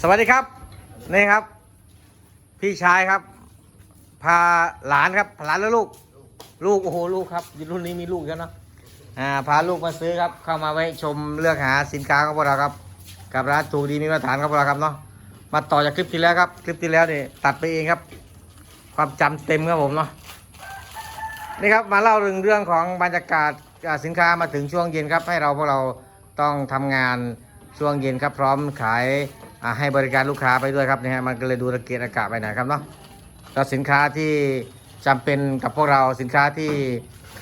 สวัสดีครับ นี่ครับ พี่ชายครับ พาหลานครับหลานแล้วลูก ลูกโอ้โหลูกครับรุ่นนี้มีลูกแล้วเนาะอ่าพาลูกมาซื้อครับ เข้ามาไว้ชมเลือกหาสินค้าของพวกเราครับ กับร้านถูกดีมีมาตรฐานของพวกเราครับเนาะมาต่อจากคลิปที่แล้วครับ คลิปที่แล้วนี่ตัดไปเองครับ ความจำเต็มครับผมเนาะนี่ครับมาเล่าเรื่องเรื่องของบรรยากาศสินค้ามาถึงช่วงเย็นครับ ให้เราพวกเราต้องทำงาน ช่วงเย็นครับพร้อมขายให้บริการลูกค้าไปด้วยครับเนี่ยฮะมันก็เลยดูระเกียรอากาศไปหน่อยครับเนาะแล้วสินค้าที่จำเป็นกับพวกเราสินค้าที่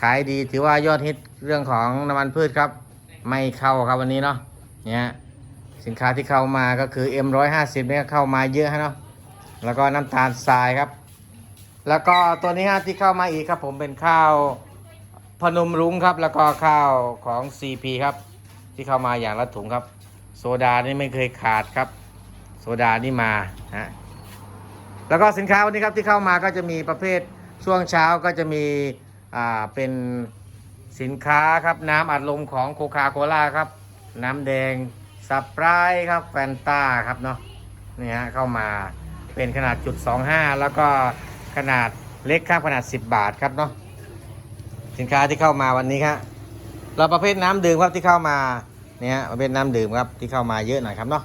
ขายดีถือว่ายอดฮิตเรื่องของน้ำมันพืชครับ ไม่เข้าครับวันนี้เนาะเนี่ยสินค้าที่เข้ามาก็คือ M150 เนี่ยเข้ามาเยอะฮะเนาะแล้วก็น้ำตาลทรายครับ แล้วก็ตัวนี้ฮะที่เข้ามาอีกครับผมเป็นข้าวพนมรุ้งครับ แล้วก็ข้าวของ CP ครับ ที่เข้ามาอย่างละถุงครับ โซดานี่ไม่เคยขาดครับ โซดานี่มาฮะแล้วก็สินค้าวันนี้ครับที่เข้ามาก็จะมีประเภทช่วงเช้าก็จะมีอ่าเป็นสินค้าครับน้ำอัดลมของโคคาโคล่าครับ น้ำแดงสปรายครับแฟนตาครับเนาะนี่ฮะเข้ามาเป็นขนาดจุด25 แล้วก็ขนาดเล็กครับขนาด 10 บาทครับเนาะสินค้าที่เข้ามาวันนี้ครับเราประเภทน้ำดื่มครับที่เข้ามา นี่ยฮะประเภทน้ำดื่มครับที่เข้ามาเยอะหน่อยครับเนาะ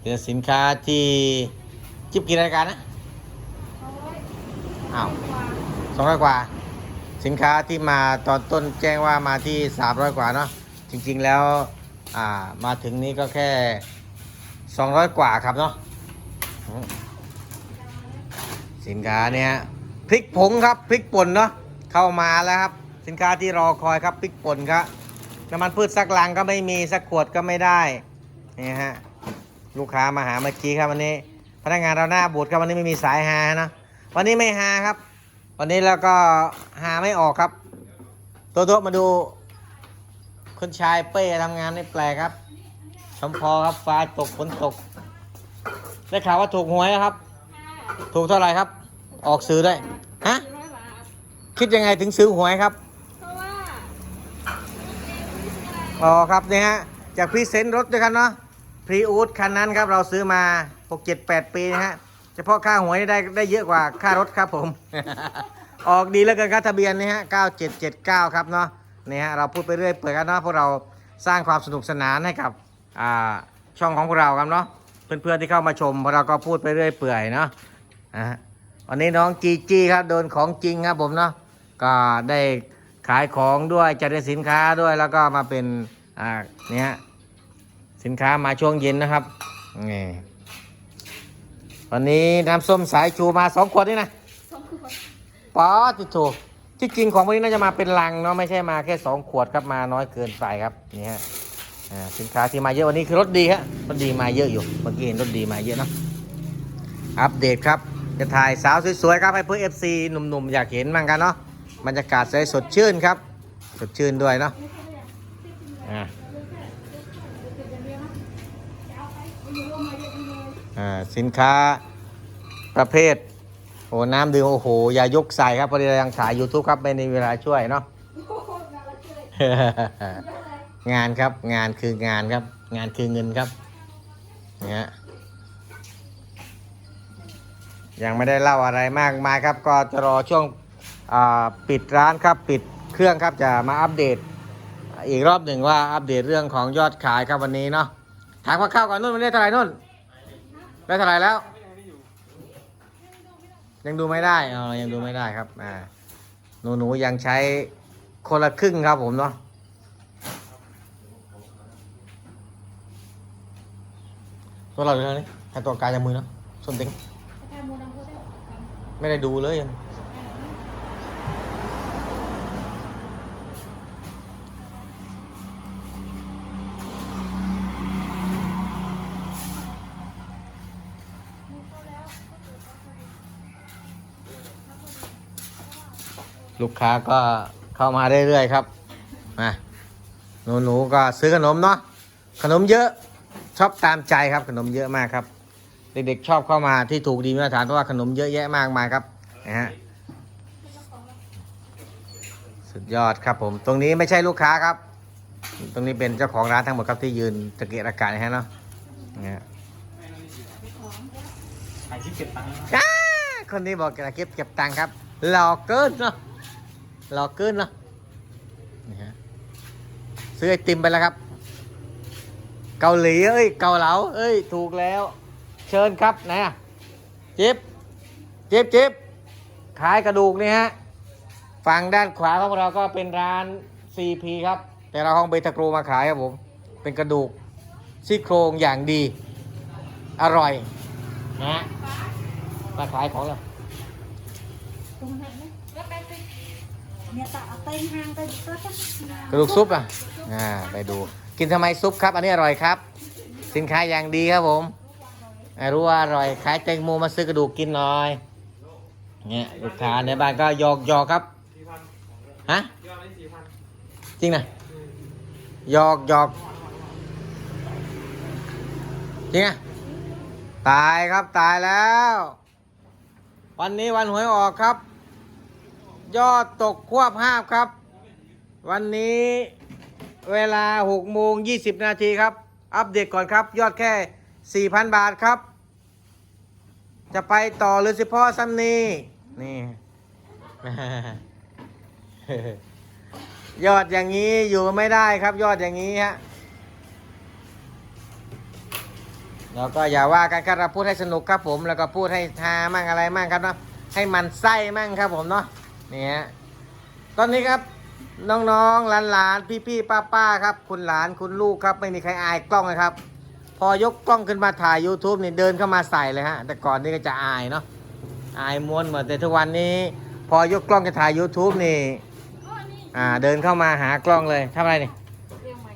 เป็นสินค้าที่จิบกี่รายการนะอ้าวสองร้อยกว่า สินค้าที่มาตอนต้นแจ้งว่ามาที่สามร้อยกว่าเนาะจริงๆแล้วอ่ามาถึงนี้ก็แค่สองร้อยกว่าครับเนาะสินค้าเนี่ยพริกผงครับพริกป่นเนาะเข้ามาแล้วครับ สินค้าที่รอคอยครับพริกป่นครับ น้ำมันพืชสักลังก็ไม่มีสักขวดก็ไม่ได้นี่ฮะลูกค้ามาหาเมื่อกี้ครับวันนี้ พนักงานเราหน้าบูดครับวันนี้ไม่มีสายฮานะวันนี้ไม่ฮาครับ วันนี้แล้วก็ฮาไม่ออกครับ ตัวตัวมาดูคุณชายเป้ทำงานไม่แปลกครับสมพอครับฟ้าตกฝนตก ได้ข่าวว่าถูกหวยนะครับ ถูกเท่าไหร่ครับ ออกซื้อได้ฮะคิดยังไงถึงซื้อหวยครับ เพราะว่า อ๋อครับเนี่ยฮะจากพรีเซนต์รถด้วยกันเนาะพรีอูดคันนั้นครับเราซื้อมา 6 7 8 ปีนะฮะเฉพาะค่าหวยได้ได้เยอะกว่าค่ารถครับผม ออกดีแล้วกันครับทะเบียนนี่ฮะ9779 ครับเนาะนี่ฮะเราพูดไปเรื่อยเปื่อกันเนาะพวกเราสร้างความสนุกสนานให้กับอ่าช่องของพวกเราครับเนาะเพื่อนๆที่เข้ามาชมพวกเราก็พูดไปเรื่อยเปื่อยเนาะนะฮะวันนี้น้องจีจีครับโดนของจริงครับผมเนาะก็ได้ ขายของด้วยจัดเรียงสินค้าด้วยแล้วก็มาเป็นอ่าเนี่ยฮะสินค้ามาช่วงเย็นนะครับนี่วันนี้น้ำส้มสายชูมาสองขวดนี่นะสองขวดป๊อติโถที่จริงของพวกนี้น่าจะมาเป็นลังเนาะไม่ใช่มาแค่สองขวดครับมาน้อยเกินไปครับนี่ฮะอ่าสินค้าที่มาเยอะวันนี้คือรถดีฮะรถดีมาเยอะอยู่เมื่อกี้เห็นรถดีมาเยอะเนาะอัปเดตครับจะถ่ายสาวสวยๆครับให้เพื่อ FC หนุ่มๆอยากเห็นมั่งกันเนาะ บรรยากาศสวยสดชื่นครับ สดชื่นด้วยเนาะอ่าอ่าสินค้าประเภทโอ้น้ำดื่มโอ้โห อย่ายกใส่ครับพอดีเรายังถ่าย YouTube ครับ ไม่มีเวลาช่วยเนาะงานครับงานคืองานครับ งานคือเงินครับเนี่ยยังไม่ได้เล่าอะไรมากมายครับ ก็จะรอช่วงอ่า ปิดร้านครับปิดเครื่องครับจะมาอัปเดต อีกรอบหนึ่งว่าอัปเดตเรื่องของยอดขายครับวันนี้เนาะถามว่าข้าวก่อนนุ่นมันได้เท่าไหร่นุ่นได้เท่าไหร่แล้ว ยังดูไม่ได้อ๋อยังดูไม่ได้ครับอ่าหนูหนูยังใช้คนละครึ่งครับผมเนาะตัวเราเลยนะนี่ให้ตัวกายจามือเนาะส้นเต็งไม่ได้ดูเลยยัง ลูกค้าก็เข้ามาเรื่อยๆครับมาหนูหนูๆก็ซื้อขนมเนาะขนมเยอะชอบตามใจครับขนมเยอะมากครับ เด็กๆชอบเข้ามาที่ถูกดีมาตรฐานเพราะว่าขนมเยอะแยะมากมายครับนะฮะสุดยอดครับผม ตรงนี้ไม่ใช่ลูกค้าครับ ตรงนี้เป็นเจ้าของร้านทั้งหมดครับที่ยืนตะเกียกตะกายนะฮะเนาะเนี่ยใครที่เก็บตังค์นะจ้าคนนี้บอกจะเก็บเก็บตังค์ครับหล่อเกินเนาะ หลอเกินเนาะนี่ฮะซื้อไอติมไปแล้วครับ เกาหลีเอ้ยเกาเหลาเอ้ยถูกแล้ว เชิญครับนะจิ๊บจิ๊บจิ๊บขายกระดูกนี่ฮะฝั่งด้านขวาของเราก็เป็นร้าน CP ครับ แต่เราห้องเบตาโกรมาขายครับผม เป็นกระดูกซี่โครงอย่างดี อร่อยนะฮะมาขายของเรา เนี่ยตะเอาเต็มห้างไปก็จะกระดูกซุปอะอ่าไปดู กินทำไมซุปครับ อันนี้อร่อยครับ สินค้าอย่างดีครับผมอ่ารู้ว่าอร่อยขายแตงโมมาซื้อกระดูกกินหน่อยเนี่ยลูกค้าในบ้านก็หยอกหยอกครับฮะจริงนะหยอกหยอกจริงอะตายครับตายแล้ว วันนี้วันหวยออกครับ ยอดตกควบห้าครับ วันนี้เวลา6โมง20 นาทีครับ อัปเดตก่อนครับ ยอดแค่ 4,000 บาทครับ จะไปต่อหรือสิพ่อซ้ำนี้นี่ ยอดอย่างนี้อยู่ไม่ได้ครับ ยอดอย่างนี้ฮะเราก็อย่าว่ากันครับเราพูดให้สนุกครับผม แล้วก็พูดให้ฮามั่งอะไรมั่งครับเนาะให้มันไส้มั่งครับผมเนาะ นี่ฮะตอนนี้ครับน้องๆหลานๆพี่ๆป้าๆครับ คุณหลานคุณลูกครับ ไม่มีใครอายกล้องเลยครับ พอยกกล้องขึ้นมาถ่าย YouTube นี่เดินเข้ามาใส่เลยฮะ แต่ก่อนนี่ก็จะอายเนาะอายม้วนหมดแต่ทุกวันนี้ พอยกกล้องจะถ่าย YouTube นี่อ่าเดินเข้ามาหากล้องเลยทำอะไรนี่เรียงใหม่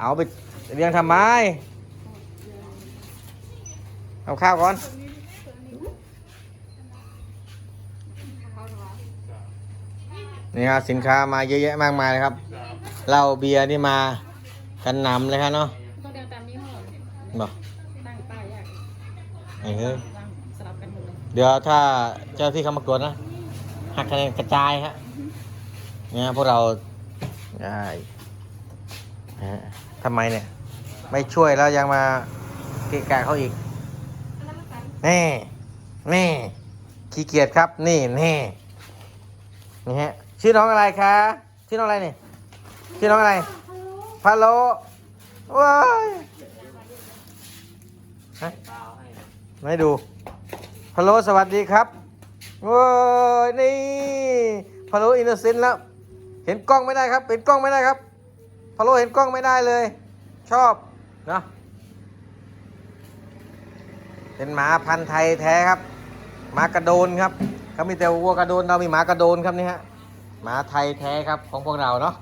เอาไปเรียงทำไมเอาข้าวก่อน นี่ครับสินค้ามาเยอะแยะมากมายเลยครับเหล้าเบียร์นี่มากันหนำเลยครับเนาะต้องเดินตามนี้ห้อบอกตั้งป้ายยากไอ้เฮ้ยตั้งสลับกันหมดเลยเดี๋ยวถ้าเจ้าที่เขามากดนะหักคะแนนกระจายฮะเนี่ยพวกเราได้ฮะทำไมเนี่ย ไม่ช่วยแล้วยังมาเกะกะเขาอีกแน่แน่ขี้เกียจครับ นี่แน่นี่ฮะ ชื่อน้องอะไรคะ ชื่อน้องอะไรนี่ ชื่อน้องอะไรพะโลว้ายฮะดาวให้ไม่ดูพะโลสวัสดีครับโว้ยนี่พะโลอินโนเซนต์แล้ว เห็นกล้องไม่ได้ครับ เห็นกล้องไม่ได้ครับพะโลเห็นกล้องไม่ได้เลย ชอบเนาะเป็นหมาพันธุ์ไทยแท้ครับ หมากระโดนครับเขามีแต่วัวกระโดนเรามีหมากระโดนครับนี่ฮะ หมาไทยแท้ครับของพวกเราเนาะ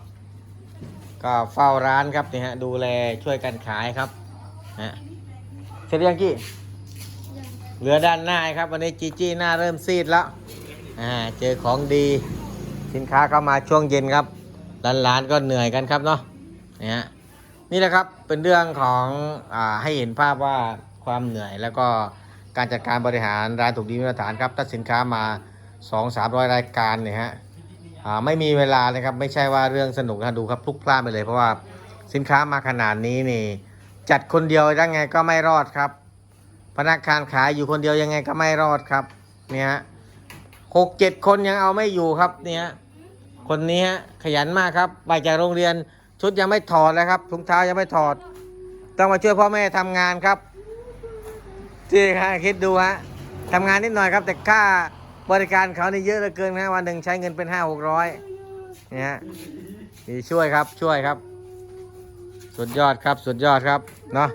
ก็เฝ้าร้านครับนี่ฮะดูแลช่วยกันขายครับฮะเสร็จยังกี้เหลือด้านหน้าครับ วันนี้จีจี้หน้าเริ่มซีดแล้วอ่าเจอของดี สินค้าเข้ามาช่วงเย็นครับร้านๆก็เหนื่อยกันครับเนาะนี่ฮะนี่แหละครับเป็นเรื่องของอ่าให้เห็นภาพว่าความเหนื่อยแล้วก็การจัดการบริหารร้านถูกดีมาตรฐานครับถ้าสินค้ามา 2 3 0 0 รายการเนี่ยฮะ อ่าไม่มีเวลาเลยครับ ไม่ใช่ว่าเรื่องสนุกนะดูครับพลุกพล่านไปเลย เพราะว่าสินค้ามาขนาดนี้นี่ จัดคนเดียวยังไงก็ไม่รอดครับ พนักงานขายอยู่คนเดียวยังไงก็ไม่รอดครับ เนี่ยหกเจ็ดคนยังเอาไม่อยู่ครับ เนี่ยคนนี้ฮะขยันมากครับไปจากโรงเรียนชุดยังไม่ถอดเลยครับถุงเท้ายังไม่ถอด ต้องมาช่วยพ่อแม่ทำงานครับจริงฮะคิดดูฮะทำงานนิดหน่อยครับแต่ค่า บริการเขานี่เยอะเหลือเกินนะวันหนึ่งใช้เงินเป็นห้าหกร้อยเนี่ยฮะนี่ช่วยครับช่วยครับ สุดยอดครับสุดยอดครับเนาะ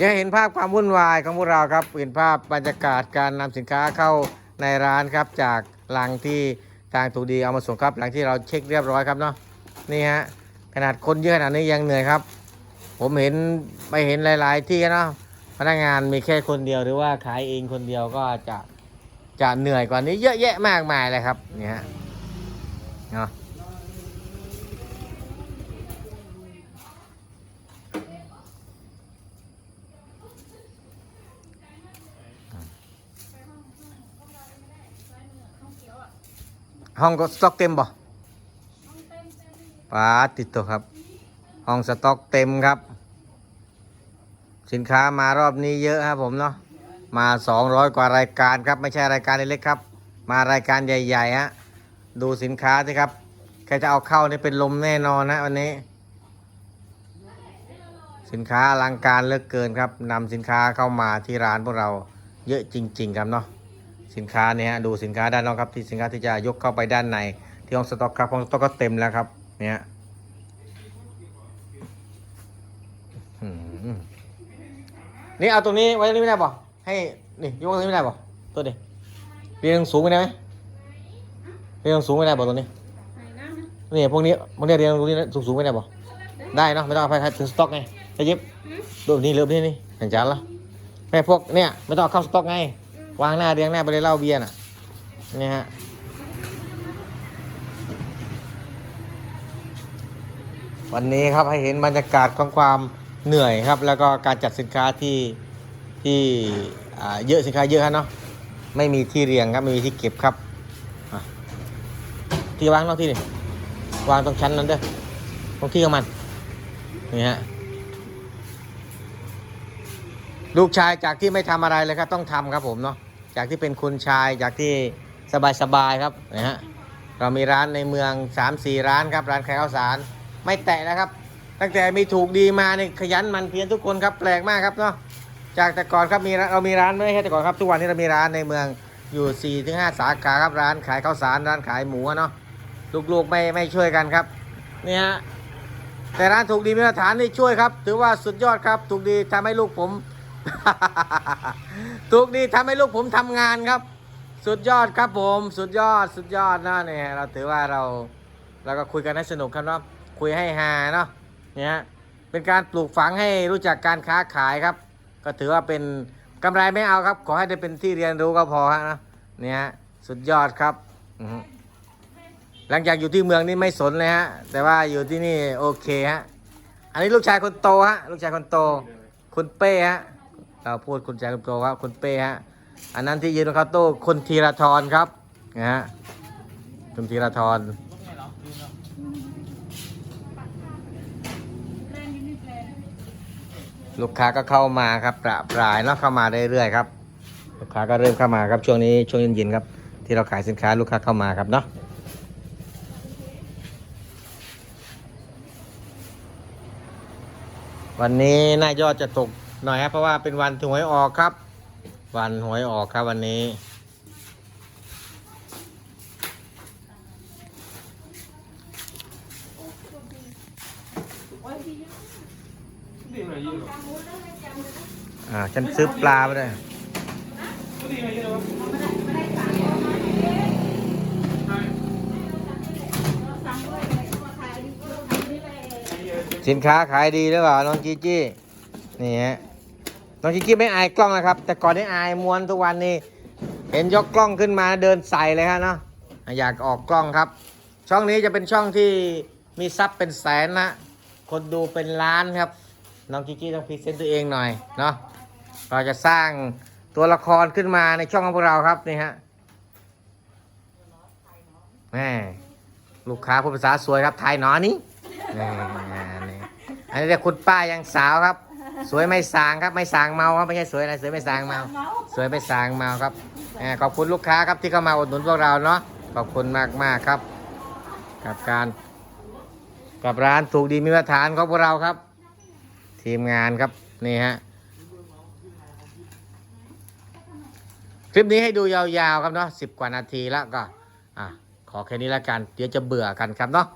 ยังเห็นภาพความวุ่นวายของพวกเราครับเห็นภาพบรรยากาศการนำสินค้าเข้าในร้านครับ จากลังที่ทางถูกดีเอามาส่งครับ หลังที่เราเช็คเรียบร้อยครับเนาะนี่ฮะขนาดคนเยอะขนาดนี้ยังเหนื่อยครับ ผมเห็นไปเห็นหลาย ๆ ที่เนาะพนักงานมีแค่คนเดียวหรือว่าขายเองคนเดียวก็จะ จะเหนื่อยกว่านี้เยอะแยะมากมายเลยครับเนี่ฮะเนาะห้องก็สต็อกเต็มบ่ปาติดตัวครับ ห้องสต็อกเต็มครับ สินค้ามารอบนี้เยอะครับผมเนาะ มา 200 กว่ารายการครับ ไม่ใช่รายการเล็กๆครับ มารายการใหญ่ๆฮะดูสินค้าสิครับ ใครจะเอาเข้านี่เป็นลมแน่นอนนะวันนี้ สินค้าอลังการเหลือกเกินครับนำสินค้าเข้ามาที่ร้านพวกเราเยอะจริง ๆ ครับเนาะสินค้าเนี่ยฮะดูสินค้าด้านนอกครับที่สินค้าที่จะยกเข้าไปด้านในที่ห้องสต็อกครับห้องสต็อกก็เต็มแล้วครับ เนี่ยนี่เอาตรงนี้ไว้ตรงนี้ไม่ได้ป่ะ ให้นี่ยกตรงนี้ไม่ได้ป่ะตัวนี้เรียงสูงไปได้ไหมเรียงสูงไม่ได้ป่ะตัวนี้นี่พวกนี้พวกนี้เรียงตรงนี้สูงสูงไม่ได้ป่ะได้เนาะไม่ต้องเอาไปถึงสต็อกไงไปยิบรูปนี้รูปนี้นี่เห็นจานละแม่พวกเนี่ยไม่ต้องเอาเข้าสต็อกไงวางหน้าเรียงหน้าไปเลยเหล้าเบียร์น่ะนี่ฮะวันนี้ครับให้เห็นบรรยากาศของความเหนื่อยครับ แล้วก็การจัดสินค้าที่ ที่เยอะสินค้าเยอะครับเนาะไม่มีที่เรียงครับไม่มีที่เก็บครับที่วางนอกที่นี่วางตรงชั้นนั้นเด้อตรงที่ของมันนี่ฮะลูกชายจากที่ไม่ทำอะไรเลยครับต้องทำครับผมเนาะจากที่เป็นคุณชายจากที่สบายๆครับนะฮะเรามีร้านในเมือง3-4ร้านครับร้านขายข้าวสารไม่แตะนะครับ ตั้งแต่มีถูกดีมาเนี่ยขยันมันเพียรทุกคนครับแปลกมากครับเนาะ จากแต่ก่อนครับมีเรามีร้านไม่ใช่แต่ก่อนครับทุกวันนี้เรามีร้านในเมืองอยู่4-5ถึงห้าสาขาครับร้านขายข้าวสารร้านขายหมูเนาะลูกๆไม่ไม่ช่วยกันครับนี่ฮะแต่ร้านถูกดีมีมาตรฐานนี่ช่วยครับ ถือว่าสุดยอดครับ ถูกดีทำให้ลูกผม ถูกดีทำให้ลูกผมทำงานครับ สุดยอดครับผมสุดยอดสุดยอดนะเนี่ยเราถือว่าเราเราก็คุยกันให้สนุกครับเนาะคุยให้ฮาเนาะเนี่ยเป็นการปลูกฝังให้รู้จักการค้าขายครับ ก็ถือว่าเป็นกำไรไม่เอาครับ ขอให้ได้เป็นที่เรียนรู้ก็พอฮะนะเนี่ยสุดยอดครับหลังจากอยู่ที่เมืองนี่ไม่สนเลยฮะ แต่ว่าอยู่ที่นี่โอเคฮะ อันนี้ลูกชายคนโตฮะ ลูกชายคนโต คุณเป้ฮะ เราพูดคุณแจคุณโตครับ คุณเป้ฮะ อันนั้นที่ยืนเคาน์เตคุณธีรทรครับ นะฮะ คุณธีรทร แรงอยู่นี่แรง ลูกค้าก็เข้ามาครับประปรายเนาะเข้ามาเรื่อยๆครับ ลูกค้าก็เริ่มเข้ามาครับช่วงนี้ช่วงเย็นๆครับ ที่เราขายสินค้าลูกค้าเข้ามาครับเนาะวันนี้น่ายอดจะตกหน่อยครับเพราะว่าเป็นวันหวยออกครับ วันหวยออกครับวันนี้ อ่าฉันซื้อปลาไปเลยสินค้าขายดีหรือเปล่าน้องจีจี้นี่ฮะน้องจีจี้ไม่อายกล้องนะครับ แต่ก่อนนี้อายม้วนทุกวันนี้ เห็นยกกล้องขึ้นมาเดินใส่เลยครับเนาะอยากออกกล้องครับ ช่องนี้จะเป็นช่องที่มีซับเป็นแสนนะคนดูเป็นล้านครับ น้องจีจี้ต้องพรีเซนต์ตัวเองหน่อยเนาะเราจะสร้างตัวละครขึ้นมาในช่องของพวกเราครับนี่ฮะแม่ลูกค้าพูดภาษาสวยครับไทยหนอนี้นี่นี่อันนี้เรียกคุณป้ายังสาวครับ สวยไม่สางครับไม่สางเมาครับไม่ใช่สวยอะไรสวยไม่สางเมา สวยไม่สางเมาครับแหมขอบคุณลูกค้าครับที่เข้ามาอุดหนุนพวกเราเนาะขอบคุณมากมากครับ กับการ กับร้านถูกดีมีมาตรฐานของพวกเราครับ ทีมงานครับ นี่ฮะคลิปนี้ให้ดูยาวๆครับเนาะสิบกว่านาทีแล้วก็อะขอแค่นี้และกัน เดี๋ยวจะเบื่อกันครับเนาะ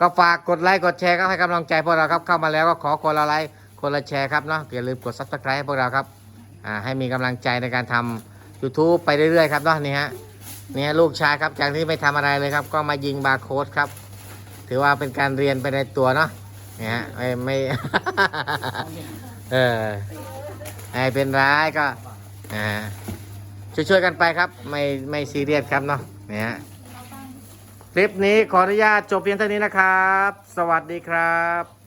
ก็ฝากกดไลค์กดแชร์ครับให้กำลังใจพวกเราครับเข้ามาแล้วก็ขอคนละไลค์คนละแชร์ครับเนาะอย่าลืมกด subscribe ให้พวกเราครับอ่าให้มีกำลังใจในการทำ YouTube ไปเรื่อยๆครับเนาะนี่ฮะนี่ฮะลูกชายครับจากที่ไม่ทำอะไรเลยครับ ก็มายิงบาร์โค้ดครับ ถือว่าเป็นการเรียนไปในตัวเนาะ นี่ฮะไม่ไม่ เออไอเป็นร้ายก็อ่าช่วยๆกันไปครับ ไม่ไม่ซีเรียสครับเนาะนี่ฮะคลิปนี้ขออนุญาตจบเพียงเท่านี้นะครับ สวัสดีครับ